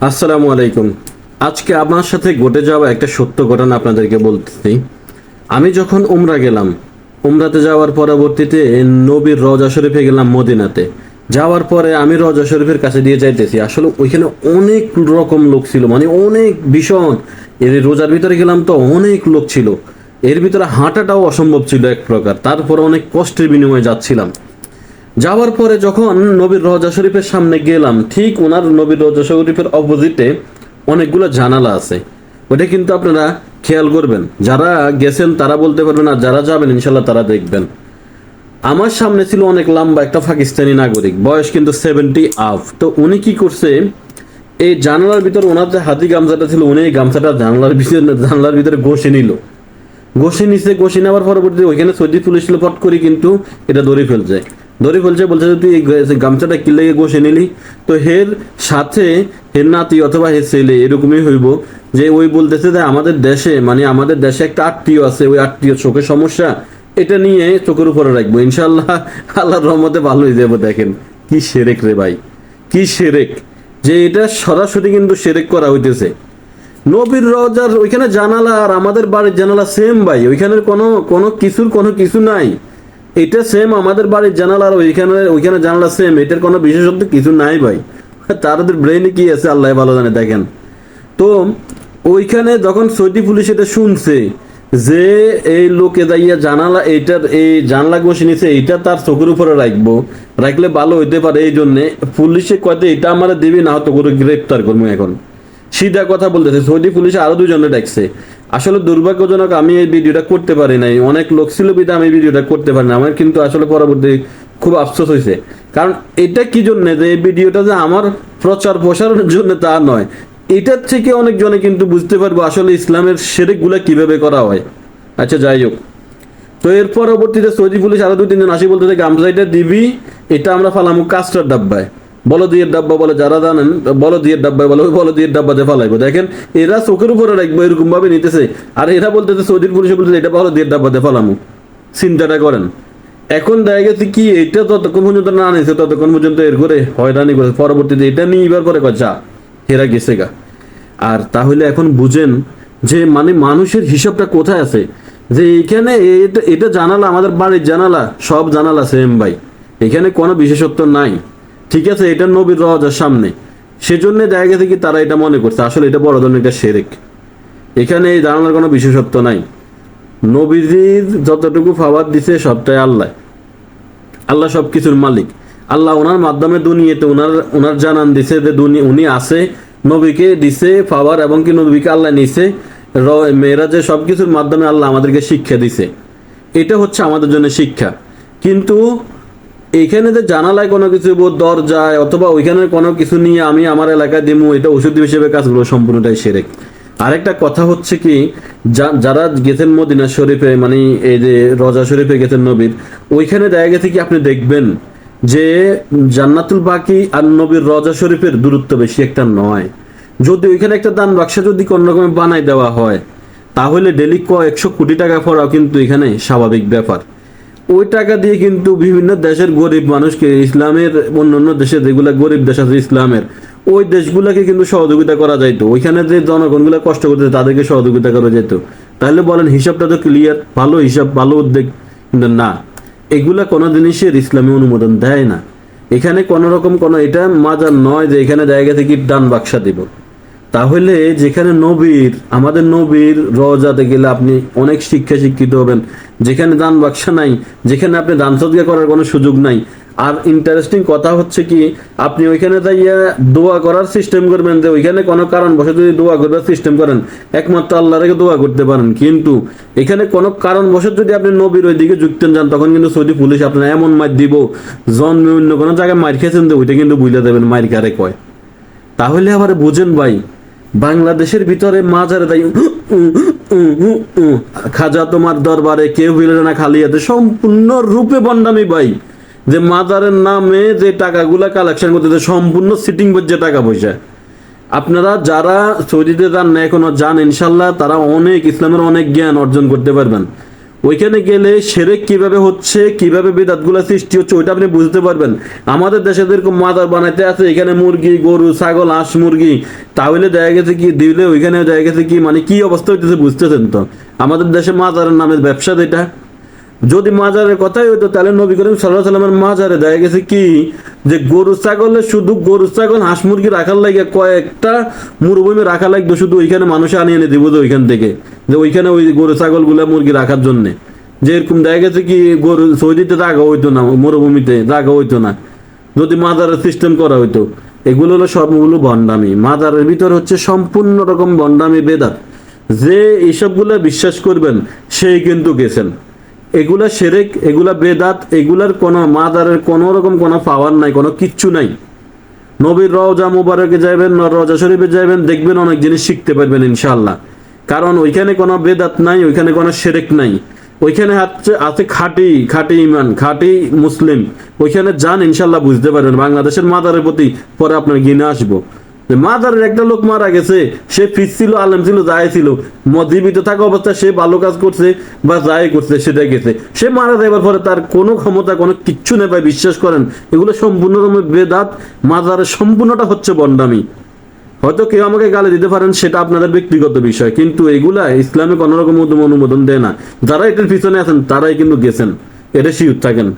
আসসালামু আলাইকুম। আজকে আমার সাথে ঘটে যাওয়া একটা সত্য ঘটনা আপনাদেরকে বলতেছি। আমি যখন উমরা গেলাম, উমরাতে যাওয়ার পরবর্তীতে নবীর রজা শরীফে গেলাম মদিনাতে। যাওয়ার পরে আমি রজা শরীফের কাছে দিয়ে যাইতেছি। আসলে ওইখানে অনেক রকম লোক ছিল মানে অনেক ভীষণ। এর রোজার ভিতরে গেলাম তো অনেক লোক ছিল। এর ভিতরে হাঁটাটাও অসম্ভব ছিল এক প্রকার। তারপরে অনেক কষ্টের বিনিময়ে যাচ্ছিলাম। যাওয়ার পরে যখন নবীর রজা শরীফের সামনে গেলাম, ঠিক ওনার নবীর রজা শরীফের অপোজিটে অনেকগুলো জানালা আছে। ওটা কিন্তু আপনারা খেয়াল করবেন। যারা গেছেন তারা বলতে পারবেন, আর যারা যাবেন ইনশাল্লাহ তারা দেখবেন। আমার সামনে ছিল অনেক লম্বা একটা পাকিস্তানি নাগরিক, বয়স কিন্তু সেভেন্টি আপ তো উনি কি করছে, এই জানালার ভিতর ওনার যে হাতি গামছাটা ছিল, উনি এই গামছাটা জানলার ভিতরে জানলার ভিতরে ঘষে নিল। ঘষে নিছে ঘষে নেওয়ার পরবর্তী ওইখানে সৌদি পুলিশ ছিল পট করে কিন্তু এটা ধরে ফেলছে। ধরে ফেলছে, বলছে যে, তুই গামছাটা কি লেগে ঘষে নিলি। তো হের সাথে হের নাতি অথবা হের ছেলে এরকমই হইব, যে ওই বলতেছে যে, আমাদের দেশে মানে আমাদের দেশে একটা আত্মীয় আছে, ওই আত্মীয় চোখের সমস্যা, এটা নিয়ে চোখের উপরে রাখব। ইনশাল্লাহ আল্লাহর রহমতে ভালো হয়ে যাব, দেখেন। কি সেরেক রে ভাই, কি সেরেক। যে এটা সরাসরি কিন্তু সেরেক করা হইতেছে। নবীর রজার ওইখানে জানালা আর আমাদের বাড়ির জানালা সেম ভাই। ওইখানের কোনো কোনো কিছুর কোনো কিছু নাই। এটা সেম আমাদের বাড়ির জানালা আর ওইখানে ওইখানে জানালা সেম এটার কোনো বিশেষত্ব কিছু নাই ভাই। তাদের ব্রেনে কি আছে? আল্লাহ ভালো জানে, দেখেন। তো ওইখানে যখন সৌদি পুলিশ এটা শুনছে যে এই লোকে দাইয়া জানালা এইটার এই জানলা বসে নিছে এইটা তার চোখের উপরে রাখব। রাখলে ভালো হইতে পারে এই জন্যে পুলিশে কয়তে এটা আমার দিবি, না হয়তো করে গ্রেপ্তার করব এখন। সিধা কথা বলতেছে, সৌদি পুলিশ আরও দুজনে ডাকছে। আসলে দুর্ভাগ্যজনক আমি এই ভিডিওটা করতে পারি নাই। অনেক লোক ছিল বিধে, আমি ভিডিওটা করতে পারি না আমার কিন্তু আসলে পরবর্তী খুব আফসোস হয়েছে। কারণ এটা কি জন্য যে এই ভিডিওটা যে আমার প্রচার প্রসারণের জন্য তা নয়, এটার থেকে অনেকজনে কিন্তু বুঝতে পারব আসলে ইসলামের সেরেকগুলা কীভাবে করা হয়। আচ্ছা যাই হোক। তো এর পরবর্তীতে সৌদি পুলিশ আরও দুই তিনজন আসি বলতেছে গামছাইটা দিবি, এটা আমরা ফালামু কাস্টার ডাব্বায়। বলো দিয়ে ডাব্বা বলে যারা জানেন বলো দিয়ে ডাব্বায় বলে বলো দিয়ে ডাব্বাতে ফালাইবো। দেখেন, এরা চোখের উপরে রাখব এরকম ভাবে নিতেছে। আর এরা বলতেছে, সৌদির পুলিশে বলতেছে, এটা বলো দিয়ে ডাব্বাতে ফালামু। চিন্তাটা করেন। এখন দেখা গেছে কি, এটা ততক্ষণ পর্যন্ত না নিছে, ততক্ষণ পর্যন্ত এর করে হয়রানি করে পরবর্তীতে এটা নিয়ে এবার করে যা, হেরা গেছে গা। আর তাহলে এখন বুঝেন যে মানে মানুষের হিসাবটা কোথায় আছে? যে এখানে এটা এটা জানালা, আমাদের বাড়ির জানালা, সব জানালা সেম ভাই। এখানে কোনো বিশেষত্ব নাই। ঠিক আছে, এটা নবীর রওজার সামনে। সেজন্য দেখা গেছে কি তারা এটা মনে করছে, আসলে এটা বড় ধরনের একটা সেরেক। এখানে এই জানালার কোনো বিশেষত্ব নাই। নবীজির যতটুকু ফাওয়ার দিছে সবটাই আল্লাহ। আল্লাহ সব কিছুর মালিক। আল্লাহ ওনার মাধ্যমে দুনিয়াতে ওনার ওনার জানান দিছে যে উনি আছে, নবীকে দিছে পাওয়ার এবং কি নবীকে আল্লাহ নিছে। র- মেয়েরাজে সব কিছুর মাধ্যমে আল্লাহ আমাদেরকে শিক্ষা দিছে। এটা হচ্ছে আমাদের জন্য শিক্ষা। কিন্তু এখানে যে জানালায় কোনো কিছু দরজায়, অথবা ওইখানে কোনো কিছু নিয়ে আমি আমার এলাকায় দিমু, এটা ওষুধ হিসেবে কাজগুলো সম্পূর্ণটাই সেরেক আরেকটা কথা হচ্ছে কি যারা গেছেন মদিনা শরীফে মানে এই যে রজা শরীফে গেছেন নবীর, ওইখানে দেখা গেছে কি আপনি দেখবেন যে জান্নাতুল বাকি আর নবীর রজা শরীফের দূরত্ব বেশি একটা নয়। যদি ওইখানে একটা দান বাক্সা যদি কোনো রকমে বানাই দেওয়া হয়, তাহলে ডেলি কয়েকশো কোটি টাকা পড়াও কিন্তু এখানে স্বাভাবিক ব্যাপার। ওই টাকা দিয়ে কিন্তু বিভিন্ন দেশের গরিব মানুষকে ইসলামের অন্যান্য দেশে যেগুলো গরিব দেশ আছে ইসলামের, ওই দেশগুলোকে কিন্তু সহযোগিতা করা যাইতো। ওইখানে যে জনগণগুলো কষ্ট করতে তাদেরকে সহযোগিতা করা যেত। তাহলে বলেন, হিসাবটা তো ক্লিয়ার ভালো হিসাব, ভালো উদ্যোগ। কিন্তু না, এগুলা কোনো জিনিসের ইসলামী অনুমোদন দেয় না। এখানে কোনো রকম কোনো, এটা মাজার নয় যে এখানে জায়গা থেকে ডান বাক্সা দিব। তাহলে যেখানে নবীর, আমাদের নবীর রজাতে গেলে আপনি অনেক শিক্ষা শিক্ষিত হবেন। যেখানে দান বাক্সা নাই, যেখানে আপনি দান সদকা করার কোনো সুযোগ নাই। আর ইন্টারেস্টিং কথা হচ্ছে কি, আপনি ওইখানে যাইয়া দোয়া করার সিস্টেম করবেন যে ওইখানে কোনো কারণ বসে যদি দোয়া করবার সিস্টেম করেন, একমাত্র আল্লাহ রেখে দোয়া করতে পারেন। কিন্তু এখানে কোনো কারণ বসে যদি আপনি নবীর ওই দিকে যুক্তেন যান, তখন কিন্তু সৌদি পুলিশ আপনার এমন মার দিব, জন্মে অন্য কোনো জায়গায় মার খেয়েছেন তো ওইটা কিন্তু বুঝলে দেবেন মার কারে কয়। তাহলে আবার বুঝেন ভাই বাংলাদেশের ভিতরে মাজারে তাই খাজা তোমার দরবারে কেউ ভিলে না খালি হাতে সম্পূর্ণ রূপে বন্ডামি ভাই। যে মাজারের নামে যে টাকাগুলা কালেকশন করতেছে, সম্পূর্ণ সিটিং যে টাকা পয়সা। আপনারা যারা সৌদিতে যান না এখনও যান ইনশাল্লাহ তারা অনেক ইসলামের অনেক জ্ঞান অর্জন করতে পারবেন। ওইখানে গেলে সেরেক কীভাবে হচ্ছে, কীভাবে বেদাতগুলো সৃষ্টি হচ্ছে, ওইটা আপনি বুঝতে পারবেন। আমাদের দেশে যেরকম মাদার বানাইতে আছে, এখানে মুরগি, গরু, ছাগল, হাঁস, মুরগি, তাহলে দেখা গেছে কি, দিলে ওইখানে দেখা গেছে কি মানে কি অবস্থা হইতেছে বুঝতেছেন তো? আমাদের দেশে মাজারের নামে ব্যবসা যেটা। যদি মাজারের কথাই হইতো, তাহলে নবী করিম সাল্লাহ সাল্লামের মাজারে দেখা গেছে কি, যে গরু, ছাগলে শুধু গরু, ছাগল, হাঁস, মুরগি রাখার লাগে কয়েকটা মরুভূমি রাখা লাগতো শুধু ওইখানে মানুষ আনিয়ে এনে দিব ওইখান থেকে। যে ওইখানে ওই গরু ছাগলগুলা মুরগি রাখার জন্যে। যে এরকম দেখা গেছে কি, গরু সৌদিতে জায়গা হইতো না, মরুভূমিতে জায়গা হইতো না। যদি মাজারের সিস্টেম করা হইতো। এগুলো হলো সবগুলো ভণ্ডামি মাজারের ভিতর হচ্ছে সম্পূর্ণ রকম ভণ্ডামি বেদাত। যে এইসবগুলো বিশ্বাস করবেন, সেই কিন্তু গেছেন। এগুলা সেরেক, এগুলা বেদাত, এগুলার কোনো মাদারের কোনো রকম কোনো পাওয়ার নাই, কোনো কিচ্ছু নাই। নবীর রওজা মুবারকে যাবেন ন রওজা শরীফে যাবেন দেখবেন অনেক জিনিস শিখতে পারবেন ইনশাআল্লাহ। কারণ ওইখানে কোনো বেদাত নাই, ওইখানে কোনো সেরেক নাই। ওইখানে আছে আছে খাঁটি খাঁটি ইমান, খাঁটি মুসলিম। ওইখানে যান, ইনশাল্লাহ বুঝতে পারবেন, বাংলাদেশের মাদারের প্রতি পরে আপনার গিনে আসব। মাদারের একটা লোক মারা গেছে, সে ফিস ছিল আলেম ছিল, যাই ছিল। জীবিত থাকা অবস্থায় সে ভালো কাজ করছে বা যাই করছে সেটা গেছে। সে মারা যাবার পরে তার কোনো ক্ষমতা, কোনো কিচ্ছু নেই ভাই, বিশ্বাস করেন। এগুলো সম্পূর্ণরকম বেদাত মাজারের সম্পূর্ণটা হচ্ছে বন্ডামি। হয়তো কেউ আমাকে গালি দিতে পারেন, সেটা আপনাদের ব্যক্তিগত বিষয়, কিন্তু এগুলা ইসলামে কোনো রকম অনুমোদন দেয় না। যারা এটার পিছনে আছেন, তারাই কিন্তু গেছেন। এটা শিউর থাকেন।